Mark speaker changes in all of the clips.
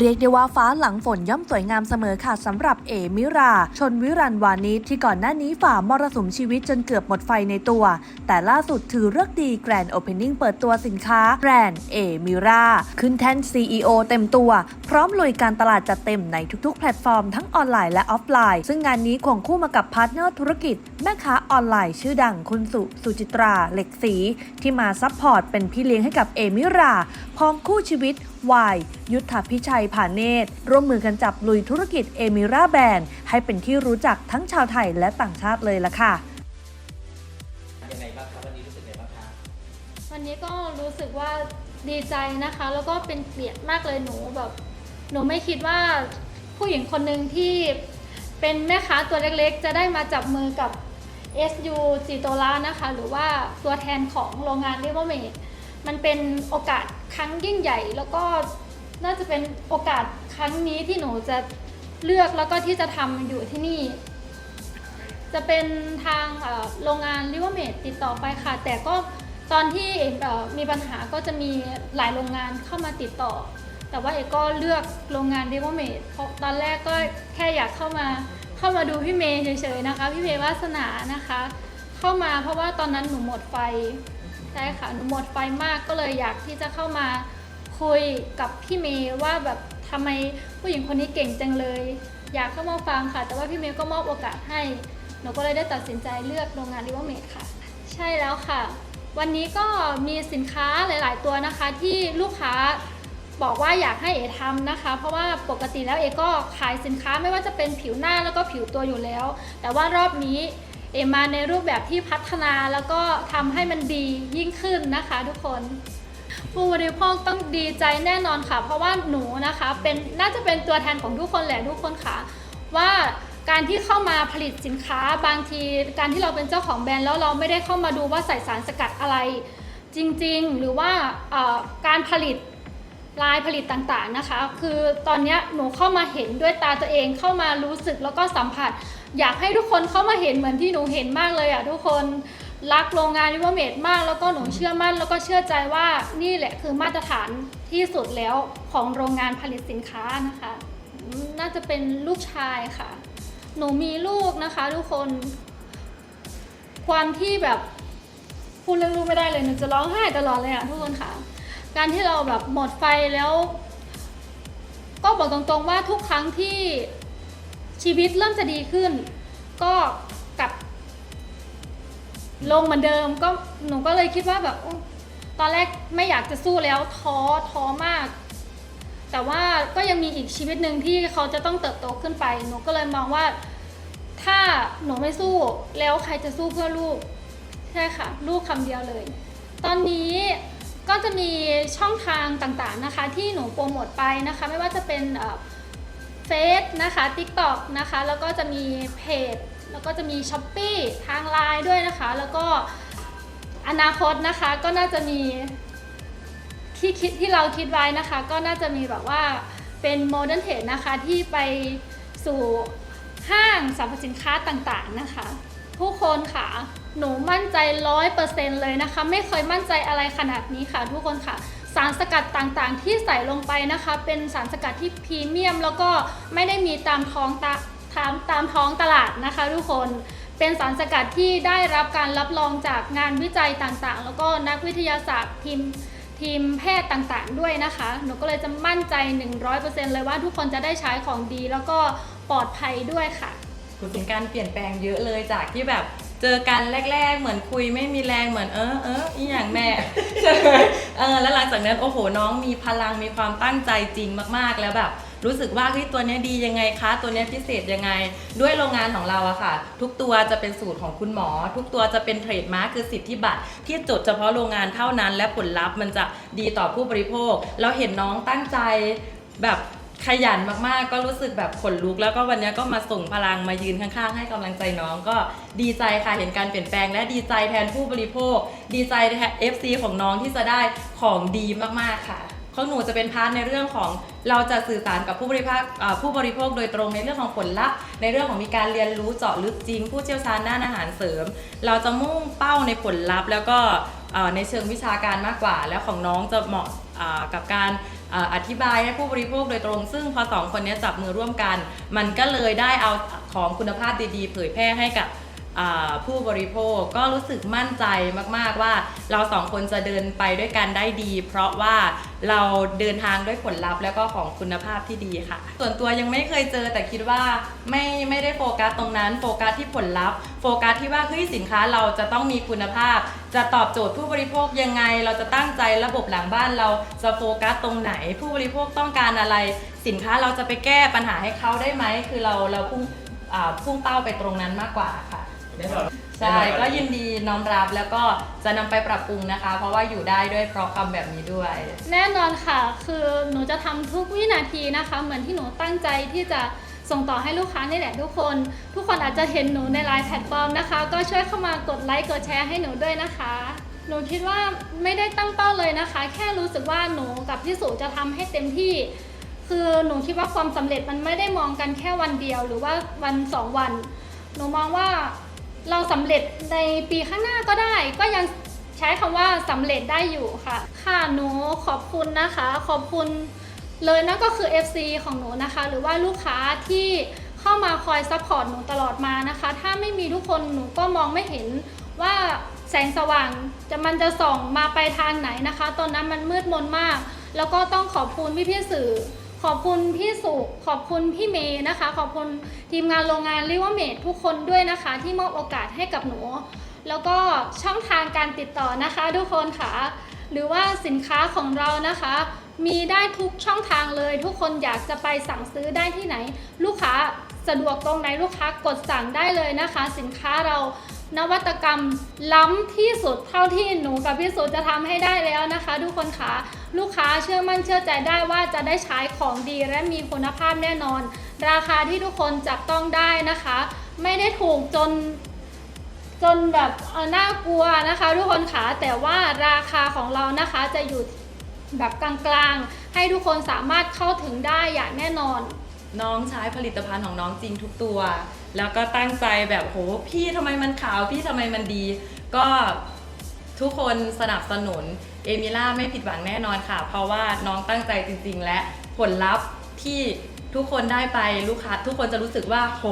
Speaker 1: เรียกได้ว่าฟ้าหลังฝนย่อมสวยงามเสมอค่ะสำหรับเอมิรา ชนวิรันวานิชที่ก่อนหน้านี้ฝ่ามรสุมชีวิตจนเกือบหมดไฟในตัว แต่ล่าสุดถือเลิกดีแกรนด์โอเพนนิ่งเปิดตัวสินค้าแบรนด์เอมิราขึ้นแท่น CEO เต็มตัว พร้อมลุยการตลาดจัดเต็มในทุกๆ แพลตฟอร์มทั้งออนไลน์และออฟไลน์ ซึ่งงานนี้ควงคู่มากับพาร์ทเนอร์ธุรกิจ แม่ค้าออนไลน์ ชื่อดังคุณสุสุจิตราเหล็กศรีที่มาซัพพอร์ตเป็นพี่เลี้ยงให้กับเอมิราพร้อมคู่ชีวิตวายยุทธพิชัยผาเนตร ร่วมมือกันจับลุยธุรกิจเอมิราแบรนด์ให้เป็นที่รู้จักทั้งชาวไทยและต่างชาติเลยล่ะค่ะ
Speaker 2: ยังไงบ้างครับวันนี้รู้สึกยังไงบ้างครับ
Speaker 3: วันนี้ก็รู้สึกว่าดีใจนะคะ แล้วก็เป็นเกียรติมากเลยหนูแบบ หนูไม่คิดว่าผู้หญิงคนหนึ่งที่เป็นแม่ค้าตัวเล็กๆ จะได้มาจับมือกับ SU จิโตรานะคะ หรือว่าตัวแทนของโรงงาน r i v e r m a d e มันเป็นโอกาสครั้งยิ่งใหญ่ แล้วก็น่าจะเป็นโอกาสครั้งนี้ที่หนูจะเลือกแล้วก็ที่จะทำอยู่ที่นี่ จะเป็นทางโรงงาน r i v e r m a d e ติดต่อไปค่ะ แต่ก็ตอนที่เอมีปัญหาก็จะมีหลายโรงงานเข้ามาติดต่อ แต่ว่าเอกก็เลือกโรงงาน r i v e r m a d e เพราะตอนแรกก็แค่อยากเข้ามาเข้ามาดูพี่เมย์เฉยๆนะคะ พี่เมย์วาสนานะคะ เข้ามาเพราะว่าตอนนั้นหนูหมดไฟ ช่ค่ะหนูหมดไฟมากก็เลยอยากที่จะเข้ามาคุยกับพี่เมย์ว่าแบบทำไมผู้หญิงคนนี้เก่งจังเลย อยากเข้ามาฟังค่ะ แต่ว่าพี่เมย์ก็มอบโอกาสให้ หนูก็เลยได้ตัดสินใจเลือกโรงงาน r i v e r m a d e ค่ะ ใช่แล้วค่ะ วันนี้ก็มีสินค้าหลาย ๆ ตัวนะคะที่ลูกค้าบอกว่าอยากให้เอทำนะคะ เพราะว่าปกติแล้วเอก็ขายสินค้าไม่ว่าจะเป็นผิวหน้าแล้วก็ผิวตัวอยู่แล้ว แต่ว่ารอบนี้ เอมาในรูปแบบที่พัฒนาแล้วก็ทำให้มันดียิ่งขึ้นนะคะทุกคน ผู้บริโภคต้องดีใจแน่นอนค่ะ เพราะว่าหนูนะคะเป็นน่าจะเป็นตัวแทนของทุกคนแหละทุกคนค่ะ ว่าการที่เข้ามาผลิตสินค้าบางที การที่เราเป็นเจ้าของแบรนด์แล้วเราไม่ได้เข้ามาดูว่าใส่สารสกัดอะไร จริงๆ หรือว่าการผลิตลายผลิตต่างๆนะคะ คือตอนนี้หนูเข้ามาเห็นด้วยตาตัวเองเข้ามารู้สึกแล้วก็สัมผัส อยากให้ทุกคนเข้ามาเห็นเหมือนที่หนูเห็นมากเลยอะทุกคนรักโรงงานริเวอร์เมดมาก แล้วก็หนูเชื่อมั่น แล้วก็เชื่อใจว่านี่แหละคือมาตรฐานที่สุดแล้วของโรงงานผลิตสินค้านะคะ น่าจะเป็นลูกชายค่ะ หนูมีลูกนะคะ ทุกคน ความที่แบบพูดเรื่องลูกไม่ได้เลยหนูจะร้องไห้ตลอดเลยอะทุกคนค่ะ การที่เราแบบหมดไฟแล้ว ก็บอกตรงๆว่าทุกครั้งที่ ชีวิตเริ่มจะดีขึ้น ก็กลับ ลงเหมือนเดิมก็หนูก็เลยคิดว่าแบบตอนแรกไม่อยากจะสู้แล้วท้อท้อมาก แต่ว่าก็ยังมีอีกชีวิตหนึ่งที่เขาจะต้องเติบโตขึ้นไป หนูก็เลยมองว่า ถ้าหนูไม่สู้แล้วใครจะสู้เพื่อลูกใช่ค่ะ ลูกคำเดียวเลย ตอนนี้ก็จะมีช่องทางต่างๆนะคะ ที่หนูโปรโมทไปนะคะ ไม่ว่าจะเป็น เฟซนะคะ TikTok นะคะ แล้วก็จะมีเพจ แล้วก็จะมี s h อ p e e ทางไลน์ด้วยนะคะ แล้วก็อนาคตนะคะก็น่าจะมีที่คิดที่เราคิดไว้นะคะ ก็น่าจะมีแบบว่าเป็นโมเดิร์นเทรดนะคะที่ไปสู่ห้างสรรพสินค้าต่างๆนะคะ ผู้คนค่ะหนูมั่นใจร้อยเปอร์เซ็นต์เลยนะคะ ไม่เคยมั่นใจอะไรขนาดนี้ค่ะทุกคนค่ะ สารสกัดต่างๆ ที่ใส่ลงไปนะคะ เป็นสารสกัดที่พรีเมียม แล้วก็ไม่ได้มีตามท้องตาตามตามท้องตลาดนะคะ ทุกคนเป็นสารสกัดที่ได้รับการรับรองจากงานวิจัยต่างๆ แล้วก็นักวิทยาศาสตร์ทีมทีมแพทย์ต่างๆ ด้วยนะคะ หนูก็เลยจะมั่นใจ 100%เลยว่าทุกคนจะได้ใช้ของดีแล้วก็ปลอดภัยด้วยค่ะ
Speaker 4: คือเป็นการเปลี่ยนแปลงเยอะเลยจากที่แบบ เจอกันแรก ๆ เหมือนคุยไม่มีแรงเหมือนเออเอออีอย่างแม่ใช่ไหมเออแล้วหลังจากนั้นโอ้โหน้องมีพลังมีความตั้งใจจริงมากๆแล้วแบบ รู้สึกว่าเฮ้ยตัวเนี้ยดียังไงคะ ตัวเนี้ยพิเศษยังไง ด้วยโรงงานของเราอะค่ะ ทุกตัวจะเป็นสูตรของคุณหมอ ทุกตัวจะเป็นเทรดมาร์คคือสิทธิบัตรที่จดเฉพาะโรงงานเท่านั้น และผลลัพธ์มันจะดีต่อผู้บริโภค เราเห็นน้องตั้งใจแบบ ขยันมากๆ ก็รู้สึกแบบขนลุก แล้วก็วันนี้ก็มาส่งพลังมายืนข้างๆ ให้กำลังใจน้องก็ดีใจค่ะเห็นการเปลี่ยนแปลง และดีใจแทนผู้บริโภค ดีใจแทน FC ของน้องที่จะได้ของดีมากๆค่ะของหนูจะเป็นพาร์ทในเรื่องของเราจะสื่อสารกับผู้บริโภคผู้บริโภคโดยตรงในเรื่องของผลลัพธ์ในเรื่องของมีการเรียนรู้เจาะลึกจริง ผู้เชี่ยวชาญด้านอาหารเสริม เราจะมุ่งเป้าในผลลัพธ์ แล้วก็ในเชิงวิชาการมากกว่า แล้วของน้องจะเหมาะกับการ อธิบายให้ผู้บริโภคโดยตรง ซึ่งพอสองคนนี้จับมือร่วมกัน มันก็เลยได้เอาของคุณภาพดีๆ เผยแพร่ให้กับ ผู้บริโภคก็รู้สึกมั่นใจมาก ๆ ว่าเราสองคนจะเดินไปด้วยกันได้ดี เพราะว่าเราเดินทางด้วยผลลัพธ์แล้วก็ของคุณภาพที่ดีค่ะ ส่วนตัวยังไม่เคยเจอแต่คิดว่าไม่ไม่ได้โฟกัสตรงนั้นโฟกัสที่ผลลัพธ์โฟกัสที่ว่าเฮ้ยสินค้าเราจะต้องมีคุณภาพ จะตอบโจทย์ผู้บริโภคยังไง เราจะตั้งใจระบบหลังบ้านเราจะโฟกัสตรงไหน ผู้บริโภคต้องการอะไร สินค้าเราจะไปแก้ปัญหาให้เขาได้ไหมคือเราเราพุ่งพุ่งเป้าไปตรงนั้นมากกว่าค่ะ ใช่ก็ยินดีน้อมรับแล้วก็จะนำไปปรับปรุงนะคะ เพราะว่าอยู่ได้ด้วยเพราะคำแบบนี้ด้วย
Speaker 3: แน่นอนค่ะ คือหนูจะทำทุกวินาทีนะคะ เหมือนที่หนูตั้งใจที่จะส่งต่อให้ลูกค้านี่แหละทุกคน ทุกคนอาจจะเห็นหนูในไลน์แพลตฟอร์มนะคะ ก็ช่วยเข้ามากดไลค์กดแชร์ให้หนูด้วยนะคะ หนูคิดว่าไม่ได้ตั้งเป้าเลยนะคะ แค่รู้สึกว่าหนูกับพี่สุจะทำให้เต็มที่ คือหนูคิดว่าความสำเร็จมันไม่ได้มองกันแค่วันเดียว หรือว่าวันสองวัน หนูมองว่า เราสำเร็จในปีข้างหน้าก็ได้ ก็ยังใช้คำว่าสำเร็จได้อยู่ค่ะ ค่ะหนูขอบคุณนะคะ ขอบคุณเลยนั่นก็คือ FC ของหนูนะคะ หรือว่าลูกค้าที่เข้ามาคอยซัพพอร์ตหนูตลอดมานะคะ ถ้าไม่มีทุกคนหนูก็มองไม่เห็นว่าแสงสว่างจะมันจะส่องมาไปทางไหนนะคะ ตอนนั้นมันมืดมนมาก แล้วก็ต้องขอบคุณพี่พี่สื่อ ขอบคุณพี่สุขอบคุณพี่เมย์นะคะ ขอบคุณทีมงานโรงงานริวเมดทุกคนด้วยนะคะ ที่มอบโอกาสให้กับหนู แล้วก็ช่องทางการติดต่อนะคะ ทุกคนค่ะ หรือว่าสินค้าของเรานะคะ มีได้ทุกช่องทางเลย ทุกคนอยากจะไปสั่งซื้อได้ที่ไหน ลูกค้าสะดวกตรงไหนลูกค้ากดสั่งได้เลยนะคะ สินค้าเรา นวัตกรรมล้ำที่สุดเท่าที่หนูกับพี่สุจะทำให้ได้แล้วนะคะ ทุกคนค่ะลูกค้าเชื่อมั่นเชื่อใจได้ว่าจะได้ใช้ของดีและมีคุณภาพแน่นอน ราคาที่ทุกคนจับต้องได้นะคะ ไม่ได้ถูกจนจนแบบน่ากลัวนะคะ ทุกคนค่ะแต่ว่าราคาของเรานะคะจะอยู่แบบกลางๆ ให้ทุกคนสามารถเข้าถึงได้อย่างแน่นอน
Speaker 4: น้องใช้ผลิตภัณฑ์ของน้องจริงทุกตัว แล้วก็ตั้งใจแบบโหพี่ทำไมมันขาวพี่ทำไมมันดี ก็ทุกคนสนับสนุนเอมิล่าไม่ผิดหวังแน่นอนค่ะ เพราะว่าน้องตั้งใจจริง ๆ และผลลัพธ์ที่ทุกคนได้ไปลูกค้าทุกคนจะรู้สึกว่าโห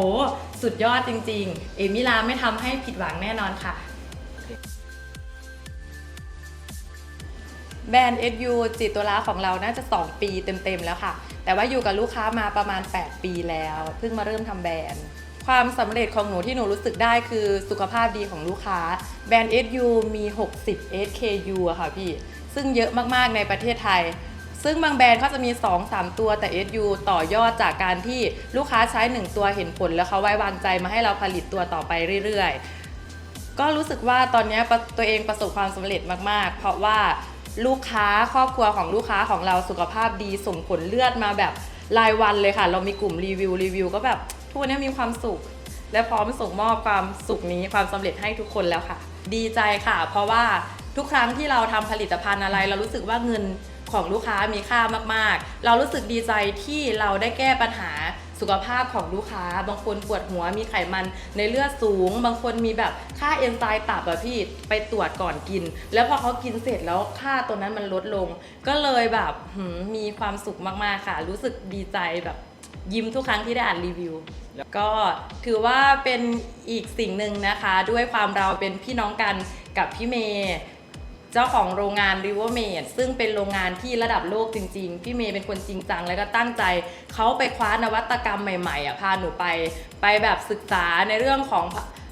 Speaker 4: สุดยอดจริง ๆ เอมิล่าไม่ทำให้ผิดหวังแน่นอนค่ะ แบรนด์ SU จิตตัวละของเราน่าจะ 2 ปีเต็ม ๆ แล้วค่ะ แต่ว่าอยู่กับลูกค้ามาประมาณ 8 ปีแล้ว เพิ่งมาเริ่มทำแบรนด์ ความสำเร็จของหนูที่หนูรู้สึกได้คือสุขภาพดีของลูกค้า แบรนด์ SU มี 60 SKU อะค่ะพี่ ซึ่งเยอะมากๆในประเทศไทย ซึ่งบางแบรนด์เขาจะมี 2-3 ตัวแต่ SU ต่อยอดจากการที่ลูกค้าใช้ 1 ตัวเห็นผล แล้วเขาไว้วางใจมาให้เราผลิตตัวต่อไปเรื่อยๆ ก็รู้สึกว่าตอนนี้ตัวเองประสบความสำเร็จมากๆ เพราะว่าลูกค้าครอบครัวของลูกค้าของเราสุขภาพดีส่งผลเลือดมาแบบรายวันเลยค่ะ เรามีกลุ่มรีวิวรีวิวก็แบบ ทุกวันนี้มีความสุข และพร้อมส่งมอบความสุขนี้ความสำเร็จให้ทุกคนแล้วค่ะ ดีใจค่ะ เพราะว่าทุกครั้งที่เราทำผลิตภัณฑ์อะไร เรารู้สึกว่าเงินของลูกค้ามีค่ามากๆ เรารู้สึกดีใจที่เราได้แก้ปัญหาสุขภาพของลูกค้า บางคนปวดหัวมีไขมันในเลือดสูง บางคนมีแบบค่าเอนไซม์ตับอะพี่ไปตรวจก่อนกิน แล้วพอเขากินเสร็จแล้วค่าตัวนั้นมันลดลง ก็เลยแบบมมีความสุขมากๆค่ะ รู้สึกดีใจแบบ ยิ้มทุกครั้งที่ได้อ่านรีวิว ก็ถือว่าเป็นอีกสิ่งหนึ่งนะคะ ด้วยความเราเป็นพี่น้องกันกับพี่เมย์เจ้าของโรงงาน r i v e r m a d e ซึ่งเป็นโรงงานที่ระดับโลกจริง ๆ พี่เมย์เป็นคนจริงจัง แล้วก็ตั้งใจเขาไปคว้านวัตกรรมใหม่ๆอะพาหนูไป ไปแบบศึกษาในเรื่องของ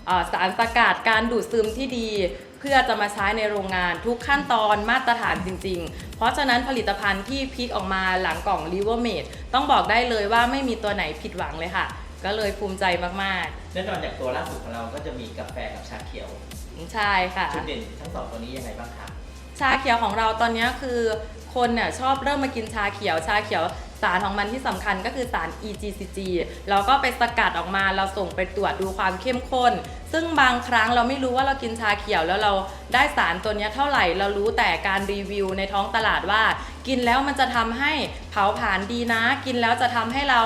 Speaker 4: เอ่อสารสกัดการดูดซึมที่ดีเพื่อจะมาใช้ในโรงงานทุกขั้นตอนมาตรฐานจริง ๆ เพราะฉะนั้นผลิตภัณฑ์ที่พลิกออกมาหลังกล่อง r i v e r m a d e ต้องบอกได้เลยว่าไม่มีตัวไหนผิดหวังเลยค่ะ ก็เลยภูมิใจมาก
Speaker 2: แน่นอนอย่างตัวล่าสุดของเราก็จะมีกาแฟกับชาเขียว
Speaker 4: ๆ ใช่ค่ะ
Speaker 2: จุดเด่นทั้งสองตัวนี้ยังไงบ้างคะ
Speaker 4: ชาเขียวของเราตอนนี้คือคนเนี่ยชอบเริ่มมากินชาเขียวชาเขียวสารของมันที่สำคัญก็คือสาร EGCG เราก็ไปสกัดออกมาเราส่งไปตรวจดูความเข้มข้น ซึ่งบางครั้งเราไม่รู้ว่าเรากินชาเขียวแล้วเราได้สารตัวนี้เท่าไหร่ เรารู้แต่การรีวิวในท้องตลาดว่า กินแล้วมันจะทำให้เผาผลาญดีนะ กินแล้วจะทำให้เรา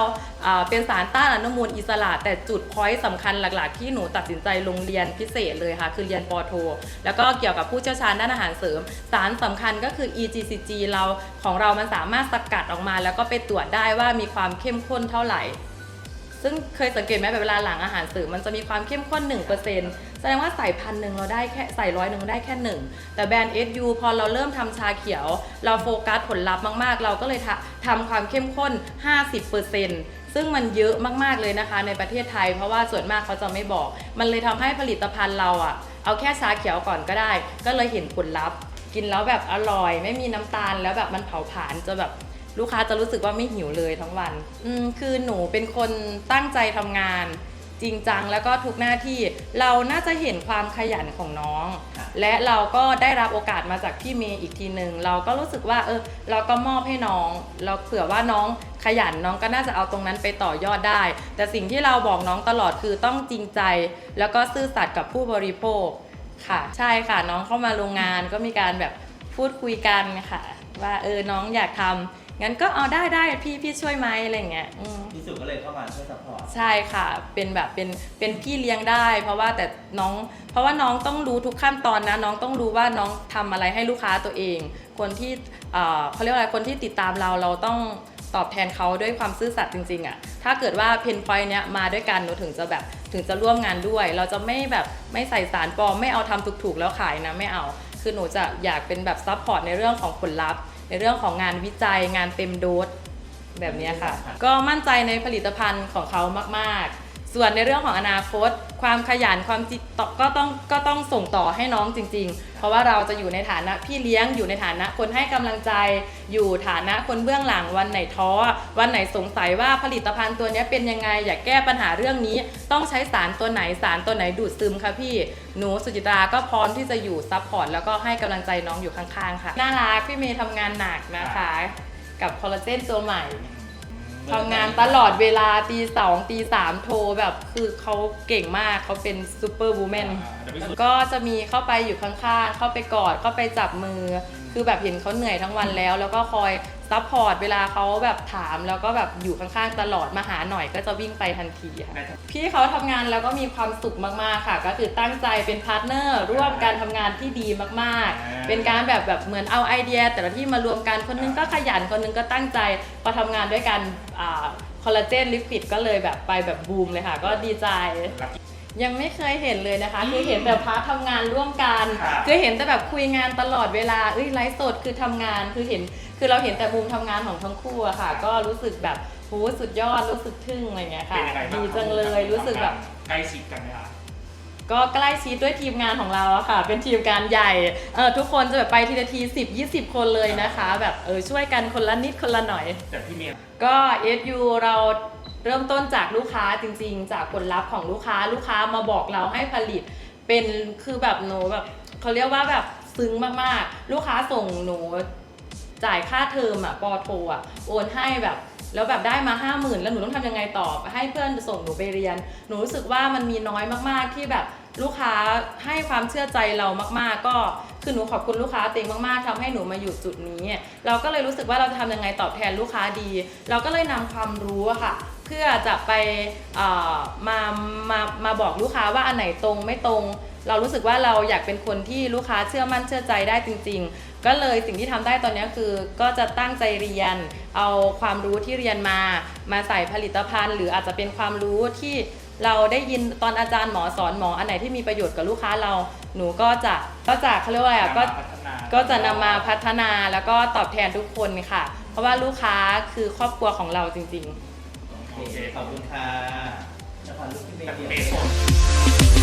Speaker 4: เป็นสารต้านอนุมูลอิสระแต่จุดพอยต์สำคัญหลักๆ ที่หนูตัดสินใจลงเรียนพิเศษเลยค่ะ คือเรียนปอโท แล้วก็เกี่ยวกับผู้เชี่ยวชาญด้านอาหารเสริม สารสำคัญก็คือ EGCG เราของเรามันสามารถสกัดออกมา แล้วก็ไปตรวจได้ว่ามีความเข้มข้นเท่าไหร่ ซึ่งเคยสังเกตไหมแบบเวลาหลังอาหารเสริมมันจะมีความเข้มข้น1%แสดงว่าใส่พันหนึ่งเราได้แค่ใส่ร้อยหนึ่งได้แค่หนึ่งแต่แบรนด์ SU พอเราเริ่มทำชาเขียว เราโฟกัสผลลัพธ์มากๆ เราก็เลยทำทำความเข้มข้น 50%ซึ่งมันเยอะมากๆเลยนะคะในประเทศไทย เพราะว่าส่วนมากเขาจะไม่บอก มันเลยทำให้ผลิตภัณฑ์เราอะเอาแค่ชาเขียวก่อนก็ได้ ก็เลยเห็นผลลัพธ์ กินแล้วแบบอร่อย ไม่มีน้ำตาลแล้วแบบมันเผาผลาญจะแบบ ลูกค้าจะรู้สึกว่าไม่หิวเลยทั้งวัน อืมคือหนูเป็นคนตั้งใจทำงาน จริงจังแล้วก็ทุกหน้าที่เราน่าจะเห็นความขยันของน้อง
Speaker 2: ครับ
Speaker 4: และเราก็ได้รับโอกาสมาจากพี่เมย์อีกทีหนึ่งเราก็รู้สึกว่าเออเราก็มอบให้น้อง เราเผื่อว่าน้องขยันน้องก็น่าจะเอาตรงนั้นไปต่อยอดได้ แต่สิ่งที่เราบอกน้องตลอดคือต้องจริงใจ แล้วก็ซื่อสัตย์กับผู้บริโภคค่ะ ใช่ค่ะน้องเข้ามาโรงงานก็มีการแบบพูดคุยกันค่ะ ว่าเออน้องอยากทำ งั้นก็เอาได้ได้พี่พี่ช่วยไหมอะไรอย่างเงี้ยอืม
Speaker 2: พี่สุก็เลยเข้ามาช่วยซัพพอร์ต
Speaker 4: ใช่ค่ะ เป็นแบบเป็นเป็นพี่เลี้ยงได้ เพราะว่าแต่น้อง เพราะว่าน้องต้องรู้ทุกขั้นตอนนะ น้องต้องรู้ว่าน้องทำอะไรให้ลูกค้าตัวเอง คนที่เอ่อเขาเรียกว่าอะไรคนที่ติดตามเราเราต้องตอบแทนเขาด้วยความซื่อสัตย์จริงๆอะ่ะ ถ้าเกิดว่าเพนพอยเนี้ยมาด้วยกันหนูถึงจะแบบถึงจะร่วมงานด้วย เราจะไม่แบบไม่ใส่สารปลอมไม่เอาทำถูกๆแล้วขายนะไม่เอา คือหนูจะอยากเป็นแบบซัพพอร์ตในเรื่องของผลลัพธ์ ในเรื่องของงานวิจัยงานเต็มโดสแบบเนี้ยค่ะ ก็มั่นใจในผลิตภัณฑ์ของเขามาก ๆ ส่วนในเรื่องของอนาคต ความขยันความจิตตก็ต้องก็ต้องส่งต่อให้น้องจริง ๆ เพราะว่าเราจะอยู่ในฐานะพี่เลี้ยงอยู่ในฐานะคนให้กำลังใจ อยู่ฐานะคนเบื้องหลังวันไหนท้อ วันไหนสงสัยว่าผลิตภัณฑ์ตัวนี้เป็นยังไงอยากแก้ปัญหาเรื่องนี้ ต้องใช้สารตัวไหนสารตัวไหนดูดซึมคะพี่หนูสุจิตาก็พร้อมที่จะอยู่ซัพพอร์ตแล้วก็ให้กำลังใจน้องอยู่ข้างๆค่ะน่ารักพี่เมย์ทำงานหนักนะคะ กับคอลลาเจนตัวใหม่ ทำงานตลอดเวลาตีสองตีสามโทรแบบคือเขาเก่งมากเขาเป็นซูเปอร์วูแมนก็จะมีเข้าไปอยู่ข้างๆ เข้าไปกอดเข้าไปจับมือ คือแบบเห็นเขาเหนื่อยทั้งวันแล้ว แล้วก็คอยซัพพอร์ตเวลาเขาแบบถาม แล้วก็แบบอยู่ข้างๆตลอดมาหาหน่อยก็จะวิ่งไปทันทีค่ะพี่เขาทำงานแล้วก็มีความสุขมากๆค่ะ ก็คือตั้งใจเป็นพาร์ทเนอร์ร่วมการทำงานที่ดีมากๆ เป็นการแบบแบบเหมือนเอาไอเดีย แต่ละที่มารวมกันคนนึงก็ขยันคนนึงก็ตั้งใจพอทำงานด้วยกันคอลลาเจนลิปิดก็เลยแบบไปแบบบูมเลยค่ะ ก็ดีใจ ยังไม่เคยเห็นเลยนะคะคือเห็นแต่พาร์ททำงานร่วมกัน
Speaker 2: ครับ
Speaker 4: คือเห็นแต่แบบคุยงานตลอดเวลาเอ้ยไลฟ์สดคือทำงานคือเห็น คือเราเห็นแต่มุมทำงานของทั้งคู่อะค่ะ ก็รู้สึกแบบโหสุดยอดรู้สึกทึ่งอะไรเงี้ยค่ะ
Speaker 5: เป็นยังไงบ้าง
Speaker 4: ดีจังเลยรู้สึกแบบ
Speaker 5: ใกล้ชิดกันไหมคะ
Speaker 4: ก็ใกล้ชิดด้วยทีมงานของเราอะค่ะ เป็นทีมงานใหญ่เออทุกคนจะแบบไปทีละที10 20 คนเลยนะคะ แบบเออช่วยกันคนละนิดคนละหน่อย
Speaker 5: แต่พี่เมย์
Speaker 4: ก็ SU เรา เริ่มต้นจากลูกค้าจริง ๆ จากผลลัพธ์ของลูกค้าลูกค้ามาบอกเราให้ผลิต เป็นคือแบบหนูแบบเขาเรียกว่าแบบซึ้งมากๆ ลูกค้าส่งหนูจ่ายค่าเทอมอะปอโทอะโอนให้แบบแล้วแบบได้มาห้าหมื่นแล้วหนูต้องทำยังไงต่อให้เพื่อนส่งหนูไปเรียน หนูรู้สึกว่ามันมีน้อยมากๆที่แบบลูกค้าให้ความเชื่อใจเรามากๆ ก็คือหนูขอบคุณลูกค้าเต็งมากๆทำให้หนูมาอยู่จุดนี้ เราก็เลยรู้สึกว่าเราจะทำยังไงตอบแทนลูกค้าดี เราก็เลยนำความรู้อะค่ะ เพื่อจะไปมามามาบอกลูกค้าว่าอันไหนตรงไม่ตรง เรารู้สึกว่าเราอยากเป็นคนที่ลูกค้าเชื่อมั่นเชื่อใจได้จริง ๆ ก็เลยสิ่งที่ทำได้ตอนนี้คือ ก็จะตั้งใจเรียน เอาความรู้ที่เรียนมา มาใส่ผลิตภัณฑ์ หรืออาจจะเป็นความรู้ที่เราได้ยินตอนอาจารย์หมอสอนหมออันไหนที่มีประโยชน์กับลูกค้าเรา หนูก็จะก็จะเขาเรียกว่าอะไรก็ก็จะนำมาพัฒนาแล้วก็ตอบแทนทุกคนค่ะ เพราะว่าลูกค้าคือครอบครัวของเราจริง ๆ
Speaker 2: โอเค ขอบคุณค่ะจะพาลูกที่เมย์เดียว
Speaker 5: เมย์สด